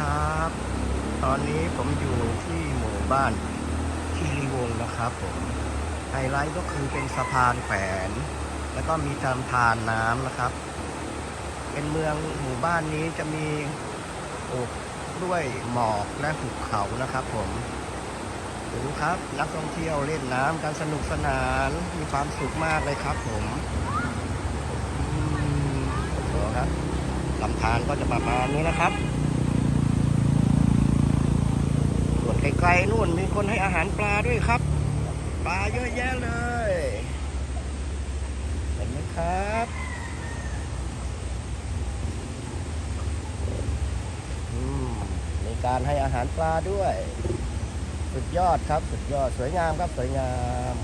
ครับ ตอนนี้ผมอยู่ที่หมู่บ้านคีรีวงนะครับผม ไฮไลท์ก็คือเป็นสะพานแขวน แล้วก็มีลำธารน้ำนะครับ เป็นเมืองหมู่บ้านนี้จะมีโอบด้วยหมอกและหุบเขานะครับผมดูครับ นักท่องเที่ยวเล่นน้ำกันสนุกสนานมีความสุขมากเลยครับผมอืมโอ้โหครับลำธารก็จะประมาณนี้นะครับ ส่วน ไกลนู่นมีคนให้อาหารปลาด้วยครับ ปลาเยอะแยะเลย เห็นไหมครับมีการให้อาหารปลาด้วย สุดยอดครับ สุดยอดสวยงามครับสวยงาม